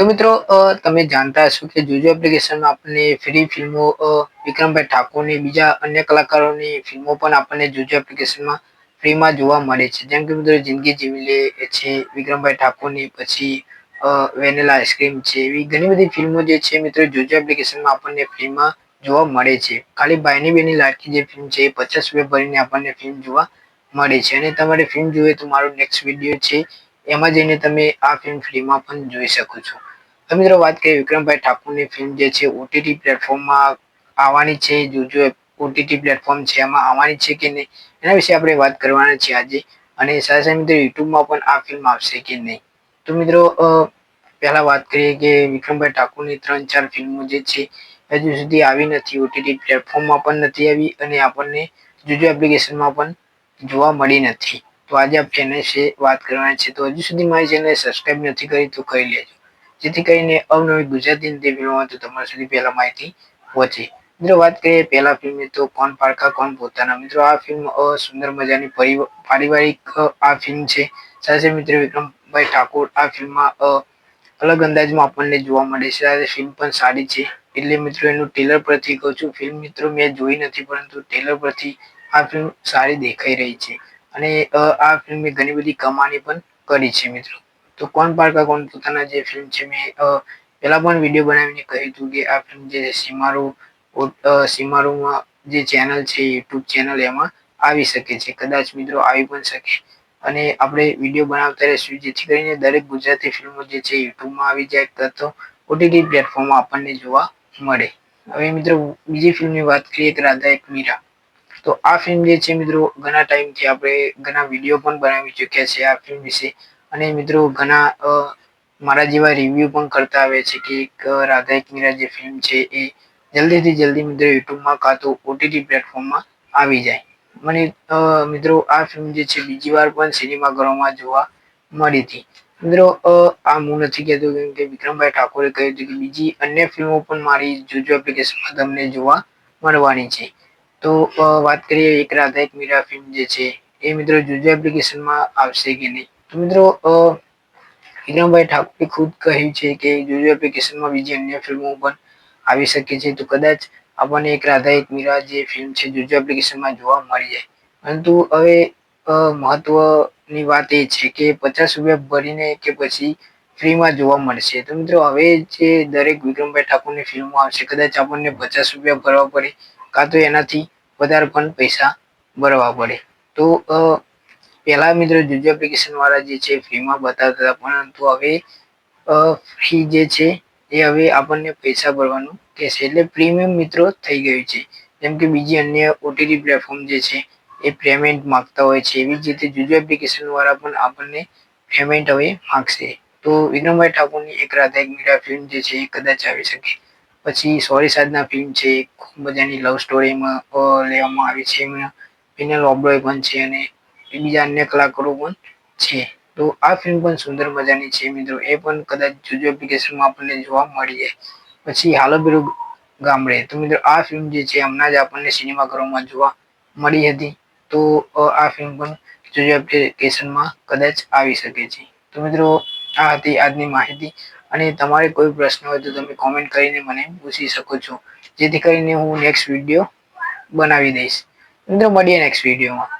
તો મિત્રો તમે જાણતા હશો કે જોજો એપ્લિકેશનમાં આપણને ફ્રી ફિલ્મો વિક્રમભાઈ ઠાકોરની, બીજા અન્ય કલાકારોની ફિલ્મો પણ આપણને જોજો એપ્લિકેશનમાં ફ્રીમાં જોવા મળે છે. જેમ કે મિત્રો, જિંદગી જીવી લે છે, વિક્રમભાઈ ઠાકોરની, પછી વેનેલા આઈસ્ક્રીમ છે, એવી ઘણી બધી ફિલ્મો જે છે મિત્રો, જોજો એપ્લિકેશનમાં આપણને ફ્રીમાં જોવા મળે છે. ખાલી ભાઈની બેની લાડકી જે ફિલ્મ છે એ પચાસ રૂપિયા ભરીને આપણને ફિલ્મ જોવા મળે છે. અને તમારે ફિલ્મ જોઈએ તો મારો નેક્સ્ટ વીડિયો છે, એમાં જઈને તમે આ ફિલ્મ ફ્રીમાં પણ જોઈ શકો છો. તો મિત્રો વાત કરીએ વિક્રમભાઈ ઠાકોરની ફિલ્મ જે છે ઓટીટી પ્લેટફોર્મમાં આવવાની છે, જોજો ઓટીટી પ્લેટફોર્મ છે, એમાં આવવાની છે કે નહીં, એના વિશે આપણે વાત કરવાના છીએ આજે. અને સાથે સાથે મિત્રો યુટ્યુબમાં પણ આ ફિલ્મ આવશે કે નહીં. તો મિત્રો પહેલા વાત કરીએ કે વિક્રમભાઈ ઠાકોરની ત્રણ ચાર ફિલ્મો જે છે, હજુ સુધી આવી નથી. ઓટીટી પ્લેટફોર્મમાં પણ નથી આવી અને આપણને જોજો એપ્લિકેશનમાં પણ જોવા મળી નથી. તો આજે આપણે એના વિશે વાત કરવાની છે તો હજુ સુધી મારી ચેનલ સબસ્ક્રાઈબ નથી કરી તો કરી લેજો. જેથી કરીને અવનવી ગુજરાતી હિન્દી ફિલ્મો તો તમારા સુધી પહેલા માહિતી પહોંચે. મિત્રો, વાત કરીએ પહેલા ફિલ્મ તો કોણ પારકા કોણ પોતાના? મિત્રો, આ ફિલ્મ સુંદર મજાની પારિવારિક, આ ફિલ્મ છે. સાથે મિત્રો, વિક્રમભાઈ ઠાકોર, આ ફિલ્મમાં અલગ અંદાજમાં આપણને જોવા મળે છે. સાથે ફિલ્મ પણ સારી છે. એટલે મિત્રો, એનું ટેલર પરથી કહું છું ફિલ્મ મિત્રો મેં જોઈ નથી, પરંતુ ટેલર પરથી આ ફિલ્મ સારી દેખાઈ રહી છે. અને આ ફિલ્મે ઘણી બધી કમાણી પણ કરી છે, મિત્રો. તો કોણ પારકા કોણ પોતાના જે ફિલ્મ છે મેં પહેલાં પણ વીડિયો બનાવીને કહ્યું હતું કે આ ફિલ્મ જે સીમારું સીમારુમાં જે ચેનલ છે યુટ્યુબ ચેનલ એમાં આવી શકે છે. કદાચ મિત્રો આવી પણ શકે. અને આપણે વીડિયો બનાવતા રહીશું, જેથી કરીને દરેક ગુજરાતી ફિલ્મો જે છે યુટ્યુબમાં આવી જાય તો ઓટીટી પ્લેટફોર્મમાં આપણને જોવા મળે. હવે મિત્રો, બીજી ફિલ્મની વાત કરીએ કે રાધા, એક મીરા. તો આ ફિલ્મ જે છે મિત્રો, ઘણા ટાઈમથી આપણે ઘણા વીડિયો પણ બનાવી ચૂક્યા છે આ ફિલ્મ વિશે. અને મિત્રો ઘણા મારા જેવા રિવ્યૂ પણ કરતા આવે છે કે એક રાધા એક મીરા જે ફિલ્મ છે એ જલ્દીથી જલ્દી મિત્રો યુટ્યુબમાં કાં તો ઓટીટી પ્લેટફોર્મમાં આવી જાય. મને મિત્રો આ ફિલ્મ જે છે બીજી વાર પણ સિનેમાઘરોમાં જોવા મળી હતી. મિત્રો આ હું નથી કહેતો કેમ કે વિક્રમભાઈ ઠાકોરે કહ્યું હતું કે બીજી અન્ય ફિલ્મો પણ મારી જોજો એપ્લિકેશનમાં તમને જોવા મળવાની છે. તો વાત કરીએ એક રાધા એક મીરા ફિલ્મ જે છે એ મિત્રો જોજો એપ્લિકેશનમાં આવશે કે નહીં? મિત્રો વિક્રમભાઈ ઠાકોરે ખુદ કહ્યું છે કે જોજો એપ્લિકેશનમાં બીજી અન્ય ફિલ્મો પણ આવી શકે છે. તો કદાચ આપણને એક રાધા એક મીરા જે ફિલ્મ છે, જોજો એપ્લિકેશનમાં જોવા મળી જાય. પરંતુ હવે મહત્વની વાત એ છે કે પચાસ રૂપિયા ભરીને કે પછી ફ્રીમાં જોવા મળશે. તો મિત્રો, હવે જે દરેક વિક્રમભાઈ ઠાકોરની ફિલ્મો આવશે, કદાચ આપણને પચાસ રૂપિયા ભરવા પડે, કાં તો એનાથી વધારે પણ પૈસા ભરવા પડે. તો પહેલાં મિત્રો જોજો એપ્લિકેશન વાળા જે છે ફ્રીમાં બતાવતા હતા, પરંતુ હવે ફી જે છે, એ હવે આપણને પૈસા ભરવાનું કહેશે. એટલે પ્રીમિયમ મિત્રો થઈ ગયું છે. જેમ કે બીજી અન્ય ઓટીટી પ્લેટફોર્મ જે છે, એ પેમેન્ટ માગતા હોય છે. એવી જ રીતે જોજો એપ્લિકેશન વાળા પણ આપણને પેમેન્ટ હવે માગશે. તો વિક્રમભાઈ ઠાકોરની એક રાધા એક મીરા ફિલ્મ જે છે, એ કદાચ આવી શકે. પછી સોરી સાધના ફિલ્મ છે ખૂબ મજાની લવ સ્ટોરીમાં લેવામાં આવી છે. એમાં પિનલ ઓબ્રોય પણ છે અને બીજા અન્ય કલાકારો પણ છે. તો આ ફિલ્મ પણ સુંદર મજાની છે મિત્રો. એ પણ કદાચ જોજો એપ્લિકેશનમાં આપણને જોવા મળી જાય પછી હાલો પેલું ગામડે. તો મિત્રો, આ ફિલ્મ જે છે, હમણાં જ આપણને સિનેમાઘરોમાં જોવા મળી હતી. તો આ ફિલ્મ પણ જોજો એપ્લિકેશનમાં કદાચ આવી શકે છે. તો મિત્રો, આ હતી આજની માહિતી. અને તમારે કોઈ પ્રશ્ન હોય તો તમે કોમેન્ટ કરીને મને પૂછી શકો છો. જેથી કરીને હું નેક્સ્ટ વીડિયો બનાવી દઈશ. મિત્રો, મળીએ નેક્સ્ટ વિડીયોમાં